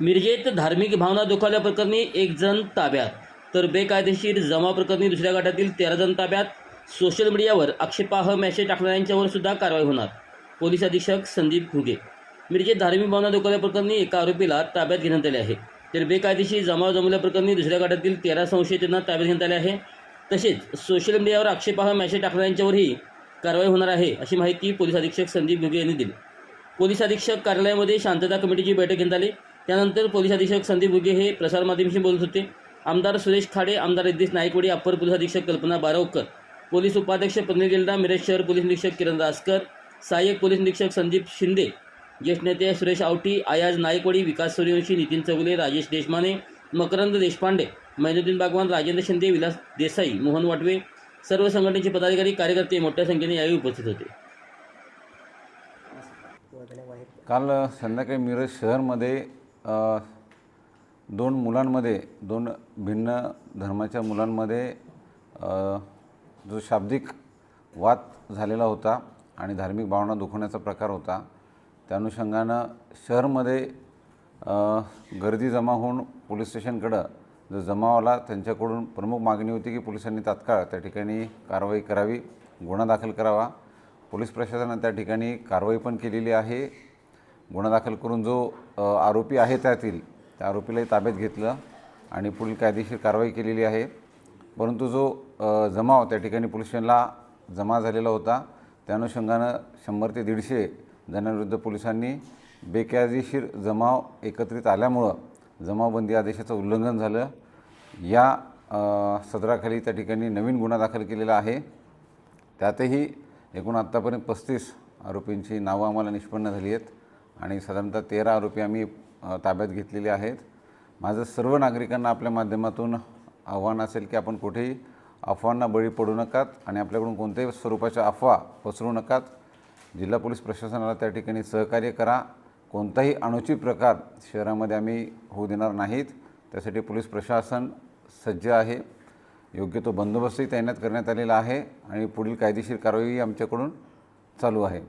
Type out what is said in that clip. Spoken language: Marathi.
मिरजेत धार्मिक भावना दुखावल्याप्रकरणी एक जण ताब्यात तर बेकायदेशीर जमा प्रकरणी दुसऱ्या गटातील तेरा जण ताब्यात. सोशल मीडियावर आक्षेपाह मेसेज टाकणाऱ्यांच्यावर सुद्धा कारवाई होणार पोलीस अधीक्षक संदीप घुगे. मिरजेत धार्मिक भावना दुखावल्याप्रकरणी एका आरोपीला ताब्यात घेण्यात आले आहे तर बेकायदेशीर जमाव जमवल्याप्रकरणी दुसऱ्या गटातील तेरा संशयितांना ताब्यात घेण्यात आले आहे. तसेच सोशल मीडियावर आक्षेपाह मेसेज टाकणाऱ्यांच्यावरही कारवाई होणार आहे अशी माहिती पोलीस अधीक्षक संदीप घुगे यांनी दिली. पोलीस अधीक्षक कार्यालयामध्ये शांतता कमिटीची बैठक घेण्यात आली. त्यानंतर पोलीस अधीक्षक संदीप बुगे हे प्रसारमाध्यमशी बोलत होते. आमदार सुरेश खाडे आमदार रिद्धेश नायकवडी अप्पर पोलीस अधीक्षक कल्पना बारावकर पोलीस उपाध्यक्ष प्रनिल गिल्डा मिरज शहर पोलीस निरीक्षक किरण रासकर सहाय्यक पोलीस निरीक्षक संदीप शिंदे ज्येष्ठ नेते सुरेश आवटी आयाज नायकवडी विकास सूर्यवंशी नितीन चौगुले राजेश देशमाने मकरंद देशपांडे मैनुद्दीन बागवान राजेंद्र शिंदे विलास देसाई मोहन वाटवे सर्व संघटनेचे पदाधिकारी कार्यकर्ते मोठ्या संख्येने यावेळी उपस्थित होते. काल संध्याकाळी मिरज शहरमध्ये दोन मुलांमध्ये दोन भिन्न धर्माच्या मुलांमध्ये जो शाब्दिक वाद झालेला होता आणि धार्मिक भावना दुखवण्याचा प्रकार होता त्या अनुषंगानं शहरमध्ये गर्दी जमा होऊन पोलीस स्टेशनकडं जो जमाव आला त्यांच्याकडून प्रमुख मागणी होती की पोलिसांनी तात्काळ त्या ठिकाणी कारवाई करावी गुन्हा दाखल करावा. पोलीस प्रशासनानं त्या ठिकाणी कारवाई पण केलेली आहे. गुन्हा दाखल करून जो आरोपी आहे त्यातील त्या आरोपीलाही ताब्यात घेतलं आणि पुढील कायदेशीर कारवाई केलेली आहे. परंतु जो जमाव त्या ठिकाणी पोलीस स्टेशनला जमा झालेला होता त्या अनुषंगानं शंभर ते दीडशे जणांविरुद्ध पोलिसांनी बेकायदेशीर जमाव एकत्रित आल्यामुळं जमावबंदी आदेशाचं उल्लंघन झालं. या सदराखाली त्या ठिकाणी नवीन गुन्हा दाखल केलेला आहे. त्यातही एकूण आत्तापर्यंत पस्तीस आरोपींची नावं आम्हाला निष्पन्न झाली आहेत. आणि साधारणतः तेरा आरोपी आम्ही ताब्यात घेतलेले आहेत. माझं सर्व नागरिकांना आपल्या माध्यमातून आव्हान असेल की आपण कुठेही अफवांना बळी पडू नकात आणि आपल्याकडून कोणत्याही स्वरूपाच्या अफवा पसरू नकात. जिल्हा पोलीस प्रशासनाला त्या ठिकाणी सहकार्य करा. कोणताही अनुचित प्रकार शहरामध्ये आम्ही होऊ देणार नाहीत. त्यासाठी पोलीस प्रशासन सज्ज आहे. योग्य तो बंदोबस्तही तैनात करण्यात आलेला आहे आणि पुढील कायदेशीर कारवाई आमच्याकडून चालू आहे.